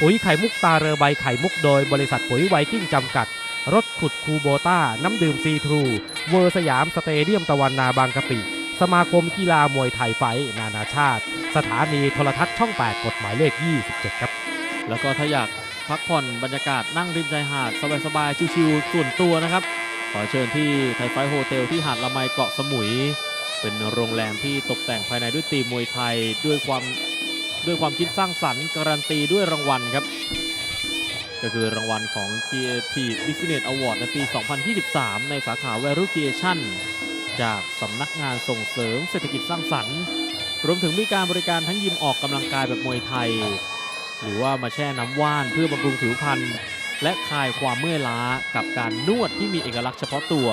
ปุ๋ยไข่มุกตาเรือใบไข่มุกโดยบริษัทปุ๋ยไวกิ้งจำกัด รถขุดคูโบต้า น้ำดื่มซีทรู เวอร์สยามสเตเดียมตะวันนาบางกะปิ สมาคมกีฬามวยไทยไฟ นานาชาติ สถานีโทรทัศน์ช่อง 8 กฎหมายเลข 27 ครับ แล้วก็ถ้าอยากพักผ่อนบรรยากาศนั่งริมชายหาด สบายๆ ชิวๆ ส่วนตัวนะครับ ขอเชิญที่ไทยไฟโฮเทลที่หาดละไมเกาะสมุย เป็นโรงแรมที่ตกแต่งภายในด้วยธีมวยไทยด้วยความ ด้วยความคิดสร้างสรรค์การันตีด้วยรางวัลครับ ก็คือรางวัลของ Creative Business Award ในปี 2023 ในสาขา Value Creation จากสำนักงานส่งเสริมเศรษฐกิจสร้างสรรค์ รวมถึงมีการบริการทั้งยิมออกกำลังกายแบบมวยไทย หรือว่ามาแช่น้ำว่านเพื่อบำรุงผิวพรรณและคลายความเมื่อยล้ากับการนวดที่มีเอกลักษณ์เฉพาะตัว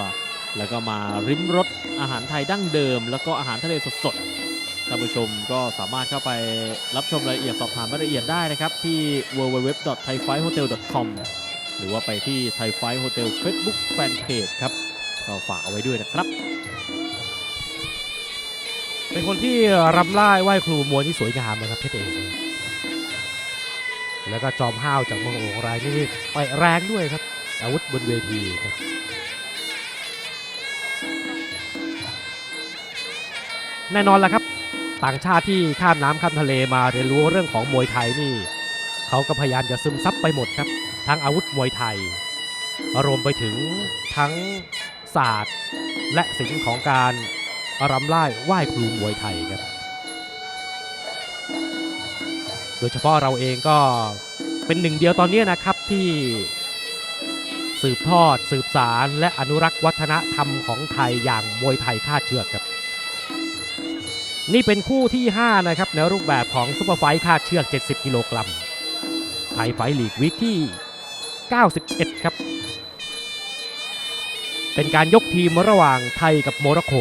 แล้วก็มาริมรสอาหารไทยดั้งเดิม แล้วก็อาหารทะเลสดๆ ท่านผู้ชมก็สามารถเข้าไปรับชมรายละเอียดสอบถามรายละเอียดได้นะครับ ที่ www.thaifighhotel.com หรือว่าไปที่ Thai Fight Hotel Facebook Fanpage ครับก็ฝากเอาไว้ด้วยนะครับ เป็นคนที่รำไล่ไหว้ครูมวยที่สวยงามนะครับเพชรเอกแล้วก็จอมห้าวจากเมืองโอ่งรายนี่ต่อยแรงด้วยครับ อาวุธบนเวทีครับแน่นอนแล้วครับ ต่างชาติที่ข้ามน้ำข้ามทะเลมาเรียนรู้เรื่องของมวยไทยนี่เขาก็พยายามจะซึมซับไปหมดครับ ทั้งอาวุธมวยไทย รวมไปถึงทั้งศาสตร์และศิลป์ของการรำไล่ไหว้ครูมวยไทยครับ โดยเฉพาะเราเองก็เป็นหนึ่งเดียวตอนนี้นะครับที่สืบทอด สืบสารและอนุรักษ์วัฒนธรรมของไทยอย่างมวยไทยคาดเชือกครับ นี่เป็นคู่ที่ 5 นะครับ ในรูปแบบของซุปเปอร์ไฟท์คาดเชือก 70 กิโลกรัม ไทยไฟท์ลีกวิกที่ 91 ครับ เป็นการยกทีมระหว่างไทยกับโมร็อกโก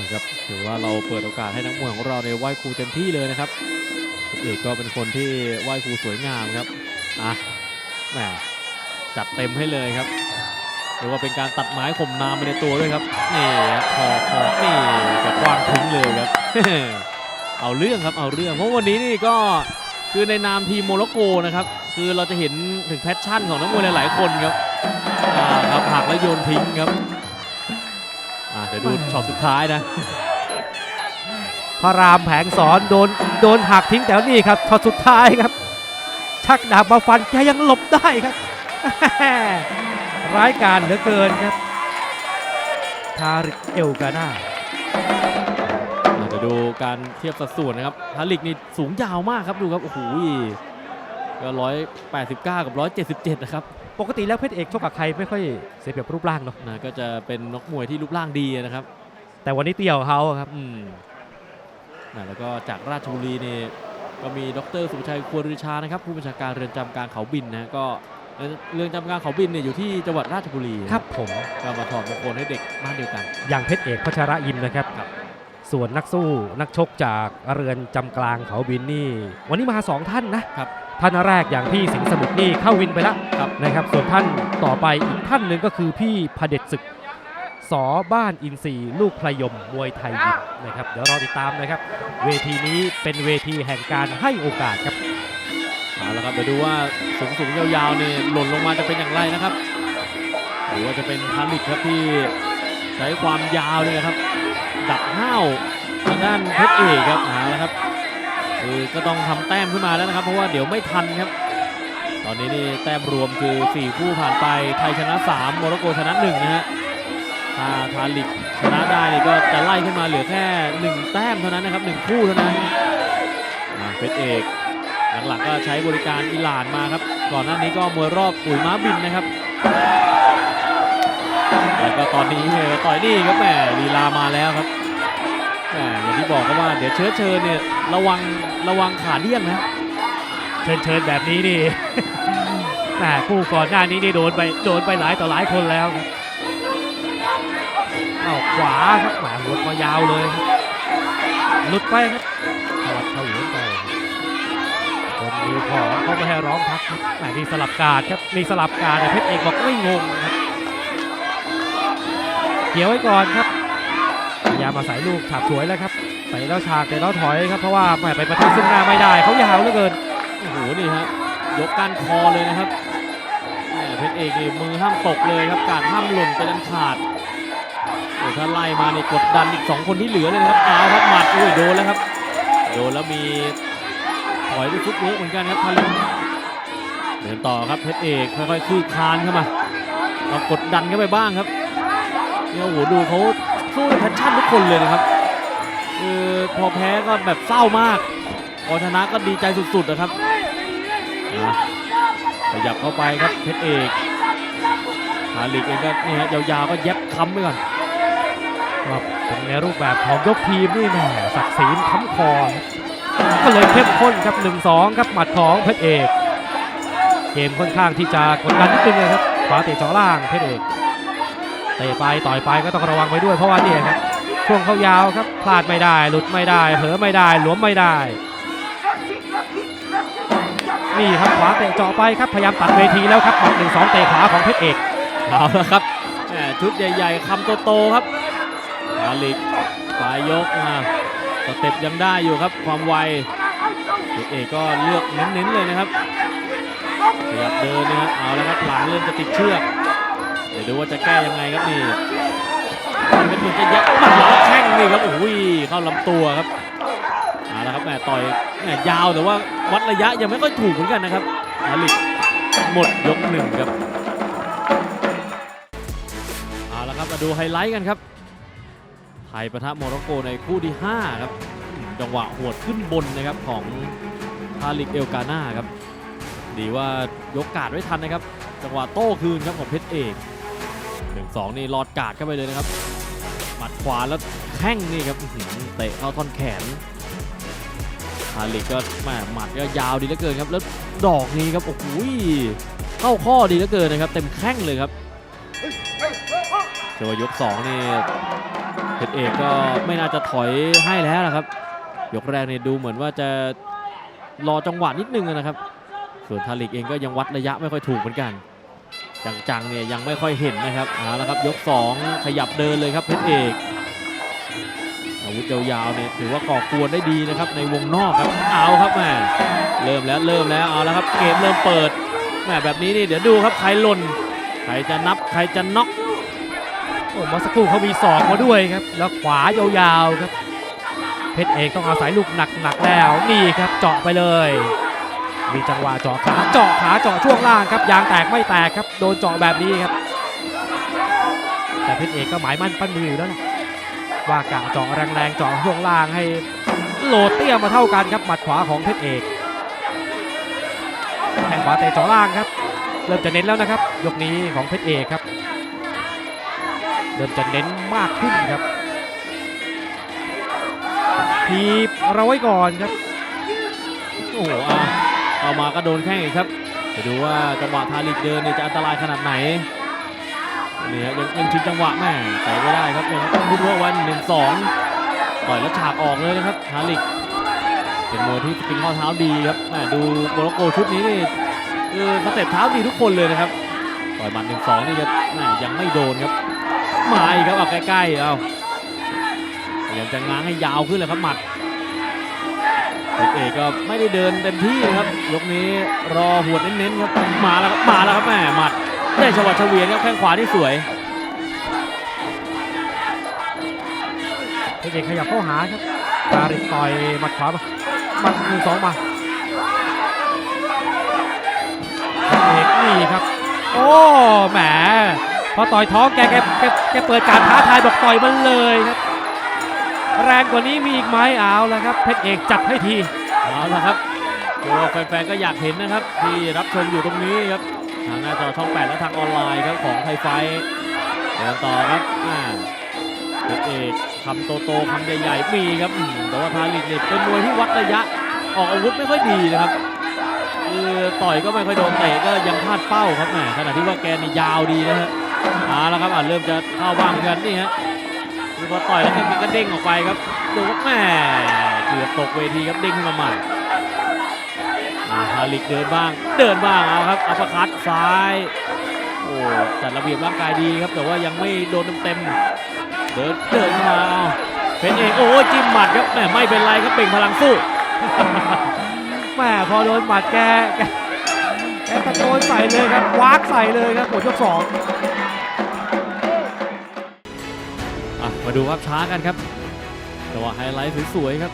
นะครับถือว่าเราเปิดโอกาสให้นักมวยของเราในไหว้ครูเต็มที่เลยนะครับเอกก็เป็นคนที่ไหว้ครูสวยงามครับอะแหมจัดเต็มให้เลยครับ รือว่าเป็นการตัดไม้ข่มน้ำไปในตัวด้วยครับนี่ฮะพอพอนี่จะกวางทิ้งเลยครับ เอาเรื่องครับเอาเรื่องเพราะวันนี้นี่ก็คือในนามทีมโมร็อกโกนะครับคือเราจะเห็นถึงแพชชั่นของนักมวยหลาย ๆ คนครับอ่าครับหักแล้วโยนทิ้งครับอ่าเดี๋ยวดูช็อตสุดท้ายนะพระรามแผงสอนโดนโดนหักทิ้งแต่นี่ครับช็อตสุดท้ายครับ ชักดาบมาฟันแกยังหลบได้ครับ ร้ายกาจเหลือเกินครับ ทาริกเอลกาน่าเราจะดูการเทียบสัดส่วนนะครับฮาริกนี่สูงยาวมากครับดูครับ โอ้โหก็ร้อยแปดสิบเก้ากับร้อยเจ็ดสิบเจ็ดนะครับ ปกติแล้วเพชรเอกชกกับใครไม่ค่อยเสียเปรียบรูปร่างเนาะนะก็จะเป็นนกมวยที่รูปร่างดีนะครับ แต่วันนี้เตี้ยวเขาครับอืมนะแล้วก็จากราชบุรีนี่ก็มีดรสุภชัยควรฤชานะครับ ผู้บัญชาการเรือนจำกลางเขาบินนะก็ เรือนจำกลางเขาบินเนี่ยอยู่ที่จังหวัดราชบุรีนะครับผมก็มาถอดมงคลให้เด็กบ้านเดียวกัน อย่างเพชรเอกพัชระยิมนะครับครับ ส่วนนักสู้นักชกจากเรือนจำกลางเขาบินนี่ วันนี้มาสองท่านนะครับ ท่านแรกอย่างพี่สิงห์สมุทรนี่เข้าวินไปแล้วครับ นะครับส่วนท่านต่อไปอีกท่านหนึ่งก็คือพี่พเด็จศึกสอบ้านอินทรีย์ลูกพลยมมวยไทยยิมนะครับเดี๋ยวรอติดตามนะครับ เวทีนี้เป็นเวทีแห่งการให้โอกาสครับ เอาละครับเดี๋ยวดูว่าสูงสูงยาวๆนี่หล่นลงมาจะเป็นอย่างไรนะครับ หรือว่าจะเป็นฮาริกครับที่ใช้ความยาวเนี่ยครับ ดับห้าวทางด้านเพชรเอกครับเอาละครับคือก็ต้องทำแต้มขึ้นมาแล้วนะครับ เพราะว่าเดี๋ยวไม่ทันครับ ตอนนี้นี่แต้มรวมคือ 4 คู่ผ่านไปไทยชนะ 3 โมร็อกโกชนะ1นะฮะถ้าทาลิกชนะได้นี่ก็จะไล่ขึ้นมาเหลือแค่ 1 แต้มเท่านั้นนะครับ 1 คู่เท่านั้นเพชรเอก หลังๆก็ใช้บริการอิหร่านมาครับ ก่อนหน้านี้ก็มวยรอบปุ๋ยม้าบินนะครับแล้วก็ตอนนี้ต่อยนี่ครับแหมลีลามาแล้วครับแหมอย่างที่บอกก็ว่าเดี๋ยวเชื้อเชิญเนี่ยระวังระวังขาเดี้ยงนะเชิญเชิญแบบนี้นี่แหมคู่ก่อนหน้านี้นี่โดนไปโดนไปหลายต่อหลายคนแล้วครับเอาขวาครับแหมหัวมายาวเลยหลุดไปครับ คนมีของเขาไม่ให้ร้องพักครับแหมมีสลับการครับมีสลับการแต่เพชรเอกบอกไม่งงครับเกี่ยวไว้ก่อนครับยามมาใส่ลูกฉาบสวยแล้วครับเตะแล้วฉากเตะแล้วถอยครับเพราะว่าแหม่ไปประทับซึ่งหน้าไม่ได้เขายาวเหลือเกินโอ้โหนี่ฮะยกก้านคอเลยนะครับเพชรเอกมือห้ามตกเลยครับการห้ามหล่นเป็นอันขาดโอ้ถ้าไล่มาในกดดันอีกสองคนที่เหลือเลยนะครับเอาครับหมัดอุ้ยโดนแล้วครับโดนแล้วมี ถอยด้วยฟุตเวิร์กเหมือนกันครับทารินเดินต่อครับเพชรเอกค่อยๆคลี่คานเข้ามาเอากดดันเข้าไปบ้างครับเนี่ยโอ้โหดูเขาสู้แพชชั่นทุกคนเลยนะครับคือพอแพ้ก็แบบเศร้ามาก พอชนะก็ดีใจสุดๆนะครับอะขยับเข้าไปครับเพชรเอกฮาลิกเองก็นี่ฮะยาวๆก็เย็บค้ำไปก่อนครับเป็นในรูปแบบของยกทีมนี่แหม่ศักดิ์ศรีค้ำคอ ก็เลยเข้มข้นครับ1-2ครับหมัดของเพชรเอก เกมค่อนข้างที่จะกดดันนิดนึงเลยครับขวาเตะจ่อล่างเพชรเอกเตะไปต่อยไปก็ต้องระวังไปด้วยเพราะว่าเนี่ยครับช่วงเข้ายาวครับพลาดไม่ได้ หลุดไม่ได้เผลอไม่ได้หลวมไม่ได้ นี่ครับขวาเตะเจาะไปครับพยายามตัดเวทีแล้วครับหมัดหนึ่งสองเตะขวาของเพชรเอกเอาละครับชุดใหญ่ๆคำโตๆครับฮาลิกปลายยกมา สเต็ปยังได้อยู่ครับความไวเอกก็เลือกเน้นๆเลยนะครับขยับเดินนะฮะเอาแล้วครับหลังเริ่มจะติดเชือก เดี๋ยวดูว่าจะแก้ยังไงครับนี่มันเป็นเหมือนจะยัดมัดแล้วแข้งนี่ครับโอ้ยเข้าลำตัวครับเอาละครับแหมต่อยแหมยาวแต่ว่าวัดระยะยังไม่ค่อยถูกเหมือนกันนะครับฮาลิกหมดยกหนึ่งครับเอาละครับมาดูไฮไลท์กันครับ ยปะทะโมร็อกโกในคู่ที่ 5 ครับอืมจังหวะหวดขึ้นบนนะครับของฮาลิกเอลกาน่าครับ ดีว่ายกการ์ดไว้ทันนะครับ จังหวะโต้คืนครับของเพชรเอกหนึ่งสองนี่รอดการ์ดเข้าไปเลยนะครับ หมัดขวาแล้วแข้งนี่ครับอื้อหือเตะเข้าท่อนแขนฮาลิกก็แหม่หมัดก็ยาวดีเหลือเกินครับ แล้วดอกนี้ครับโอ้โหเข้าข้อดีเหลือเกินนะครับ เต็มแข้งเลยครับเจอยกสองนี่เพ ชรเอกก็ไม่น่าจะถอยให้แล้วนะครับยกแรกเนี่ยดูเหมือนว่าจะรอจังหวะนิดนึงนะครับ ส่วนทาริกเองก็ยังวัดระยะไม่ค่อยถูกเหมือนกัน จังๆเนี่ยยังไม่ค่อยเห็นนะครับเอาละครับยก 2 ขยับเดินเลยครับเพชรเอกอาวุธยาวๆเนี่ยถือว่าก่อกวนได้ดีนะครับในวงนอกครับเอาครับแม่เริ่มแล้วเริ่มแล้วเอาแล้วครับเกมเริ่มเปิดแม่แบบนี้นี่เดี๋ยวดูครับใครหล่นใครจะนับใครจะน็อก โอ้มื่อสักครู่เขามีศอกมาด้วยครับ แล้วขวายาวๆครับ เพชรเอกต้องอาศัยลูกหนักๆแล้วนี่ครับเจาะไปเลย มีจังหวะเจาะขาเจาะขาเจาะช่วงล่างครับยางแตกไม่แตกครับโดนเจาะแบบนี้ครับ แต่เพชรเอกก็หมายมั่นปั้นมืออยู่แล้วนะว่ากะเจาะแรงๆเจาะช่วงล่างให้โหลดเตี้ยมาเท่ากันครับหมัดขวาของเพชรเอกแข้งขวาเตะเจาะล่างครับ เริ่มจะเน้นแล้วนะครับ ยกนี้ของเพชรเอกครับ เริ่มจะเน้นมากขึ้นครับทีบเราไว้ก่อนครับ โอ้โหเอาเอามาก็โดนแข้งอีกครับไปดูว่าจังหวะทาริกเดินเนี่ยจะอันตรายขนาดไหนนี่ฮะยังยังชิงจังหวะแม่แต่ไม่ได้ครับยังต้องพุทว่าวันหนึ่งสองต่อยแล้วฉากออกเลยนะครับทาริก เป็นมวยที่สปริงข้อเท้าดีครับแม่ดูโมร็อกโกชุดนี้นี่คือสเต็ปเท้าดีทุกคนเลยนะครับต่อยมัดหนึ่งสองนี่จะแม่ยังไม่โดนครับ มาอีกครับเอาใกล้ๆเอาพยายามจะง้างให้ยาวขึ้นเลยครับหมัดเพชรเอกก็ไม่ได้เดินเต็มที่ครับ ยกนี้รอหัวดเน้นๆครับมาแล้วครับมาแล้วครับแม่หมัดได้ชวัดเฉวียนครับแข้งขวาที่สวยเพชรเอกขยับเข้าหาครับตาริต่อยหมัดขวามาหมัดหนึ่งสองมาเพชรเอกนี่ครับ โอ้แหม พอต่อยท้องแกแกแกแกเปิดการท้าทายบอกต่อยมันเลยครับ แรงกว่านี้มีอีกไหมเอาแล้วครับ เพชรเอกจัดให้ทีเอาละครับตัวแฟนๆก็อยากเห็นนะครับ ที่รับชมอยู่ตรงนี้ครับทางหน้าจอช่อง 8 และทางออนไลน์ครับของไทยไฟเดินต่อครับอ่าเพชรเอกคำโตๆคำใหญ่ๆมีครับแต่ว่าทาริกเนี่ยเป็นมวยที่วัดระยะออกอาวุธไม่ค่อยดีนะครับคือต่อยก็ไม่ค่อยโดนเตะก็ยังพลาดเป้าครับแหมขณะที่ว่าแกนี่ยาวดีนะฮะ เอาละครับอ่าเริ่มจะเข้าบ้างเหมือนกันนี่ฮะคือพอต่อยแล้วเทคนิคก็เด้งออกไปครับดูว่าแหมเกือบตกเวทีครับเด้งขึ้นมาใหม่อ่าฮาลิกเดินบ้าง เดินบ้างเอาครับอัปคัตซ้าย โอ้จัดระเบียบร่างกายดีครับ แต่ว่ายังไม่โดนเต็มเดินเดินเข้ามาเอาเป็นเอกโอ้จิ้มหมัดครับแหมไม่เป็นไรครับเบ่งพลังสู้แม่พอโดนหมัดแกแก แกตะโกนใส่เลยครับวากใส่เลยครับหมดยกสองอะมาดูภาพช้ากันครับแต่ว่าไฮไลท์สวยๆครับ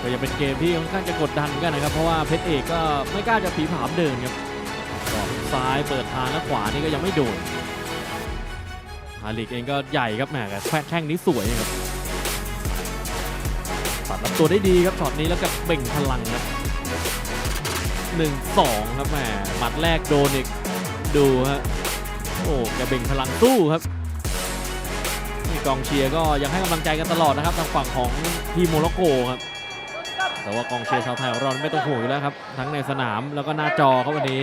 ก็ยังเป็นเกมที่ค่อนข้างจะกดดันเหมือนกันนะครับ เพราะว่าเพชรเอกก็ไม่กล้าจะผีผามเดินครับออกซ้ายเปิดทางแล้วขวานี่ก็ยังไม่โดนฮาริกเองก็ใหญ่ครับแหมแข้งนี้สวยครับ ตัดรับตัวได้ดีครับช็อตนี้แล้วก็เบ่งพลังครับหนึ่งสองครับแหมหมัดแรกโดนอีกดูฮะโอ้แกเบ่งพลังสู้ครับนี่กองเชียร์ก็ยังให้กำลังใจกันตลอดนะครับทางฝั่งของทีมโมร็อกโกครับแต่ว่ากองเชียร์ชาวไทยของเราไม่ต้องห่วงอยู่แล้วครับ ทั้งในสนามแล้วก็หน้าจอครับวันนี้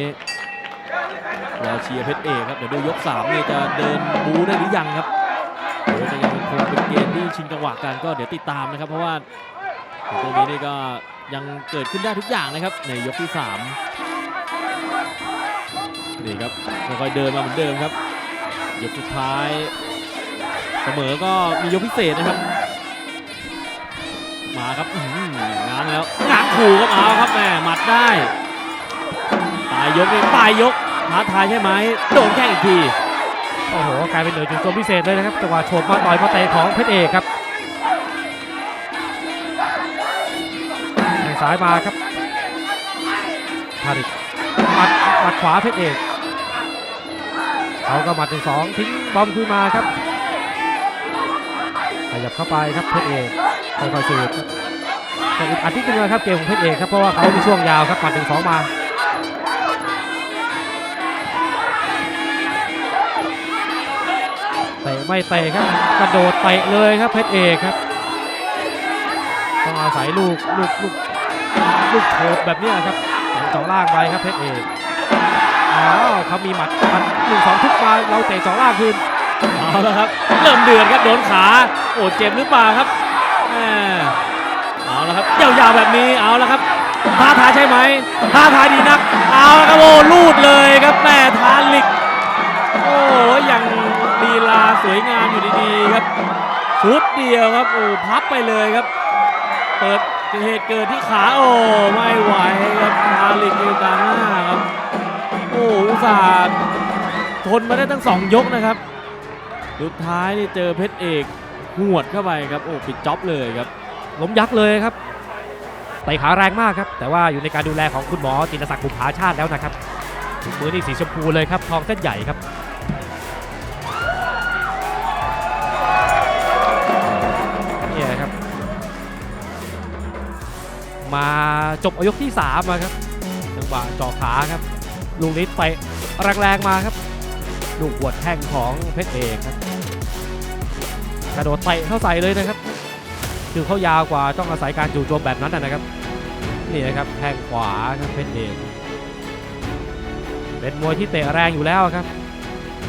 รอเชียร์เพชรเอกครับเดี๋ยวดูยก3นี่จะเดินบูได้หรือยังครับหรือว่าจะยังคงเป็นเกมที่ชิงจังหวะกันก็เดี๋ยวติดตามนะครับเพราะว่า ตรงนี้นี่ก็ยังเกิดขึ้นได้ทุกอย่างนะครับ ในยกที่3นี่ครับค่อยๆเดินมาเหมือนเดิมครับ ยกสุดท้าย เสมอก็มียกพิเศษนะครับ มาครับง้างแล้วง้างขู่ครับเอาครับแม่หมัดได้ปลายยกนี่ปลายยกท้าทายใช่ไหมโดนแข้งอีกทีโอ้โหกลายเป็นเหน่วยจุดโจมพิเศษเลยนะครับจังหวะโฉบมาต่อยมาเตะของเพชรเอกครับ ซ้ายมาครับทาริกหมัดหมัดขวาเพชรเอกเขาก็หมัดหนึ่งสองทิ้งบอมคืนมาครับขยับเข้าไปครับเพชรเอกค่อยๆสืบแต่อีกอาทิตย์หนึงนะครับเกมของเพชรเอกครับเพราะว่าเขามีช่วงยาวครับหมัดหนึ่งสองมาเตะไม่เตะครับกระโดดเตะเลยครับเพชรเอกครับต้องอาศัยลูกลูกลูก ลูกโฉบแบบนี้ครับเจาะล่างไปครับเพชรเอกอ้าวเขามีหมัดหมัดหนึ่งสองทุกมาเราเตะเจาะล่างคืนเอาแล้วครับ เริ่มเดือดครับโดนขาโอ้เจ็บหรือเปล่าครับแหม่เอาแล้วครับยาวๆแบบนี้เอาแล้วครับท้าทายใช่ไหมท้าทายดีนัก เอาแล้วครับโอ้ลูดเลยครับแม่ทาลิกโอ้ยังลีลาสวยงามอยู่ดีๆครับชุดเดียวครับโอ้พับไปเลยครับ เปิด เหตุเกิดที่ขาโอ้ไม่ไหวครับทาลิกเอลกาหน้าครับโอ้อุตส่าห์ทนมาได้ตั้งสองยกนะครับสุดท้ายนี่เจอเพชรเอกหวดเข้าไปครับโอ้ปิดจ็อบเลยครับล้มยักษ์เลยครับเตะขาแรงมากครับ แต่ว่าอยู่ในการดูแลของคุณหมอจินศักดิ์บุภาชาติแล้วนะครับมือนี่สีชมพูเลยครับทองเส้นใหญ่ครับ มาจบอยกที่3มาครับจังหวะเจ่อขาครับลูกนี้เตะแรงๆมาครับลูกหัวดแข้งของเพชรเอกครับกระโดดเตะเข้าใส่เลยนะครับ คือเขายาวกว่าต้องอาศัยการจู่โจมแบบนั้นนะครับ นี่นะครับแข้งขวาครับเพชรเอกเป็นมวยที่เตะแรงอยู่แล้วครับ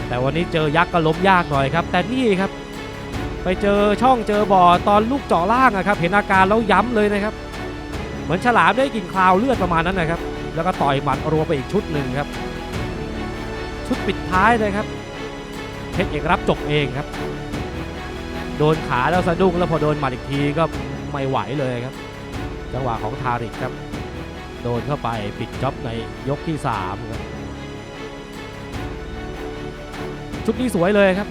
แต่วันนี้เจอยักษ์ก็ล้มยากหน่อยครับ แต่นี่ครับ ไปเจอช่องเจอบ่อตอนลูกเจาะล่างอะครับ เห็นอาการแล้วย้ำเลยนะครับ มือนฉลามได้กลินคลาวเลือดประมาณนั้นนะครับ แล้วก็ต่อยหมัดรัวไปอีกชุดหนึ่งครับ ชุดปิดท้ายเลยครับเพชรเอกรับจบเองครับ โดนขาแล้วสะดุ้งแล้วพอโดนหมัดอีกทีก็ไม่ไหวเลยครับ จังหวะของทาริกครับ โดนเข้าไปปิดจ็อบในยกที่3ครับชุดนี้สวยเลยครับ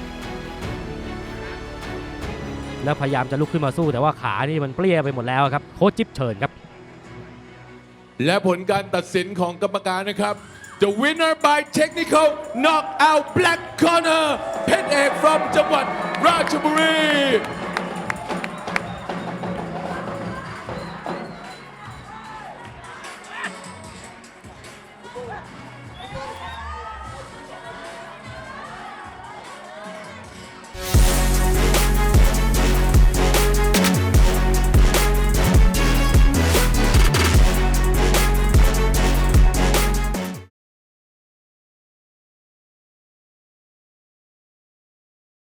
แล้วพยายามจะลุกขึ้นมาสู้แต่ว่าขานี่มันเปรี้ยไปหมดแล้วครับ โค้ชจิ๊บเชิญครับ และผลการตัดสินของกรรมการนะครับ The winner by technical knockout black corner เพชรเอก from จังหวัดราชบุรี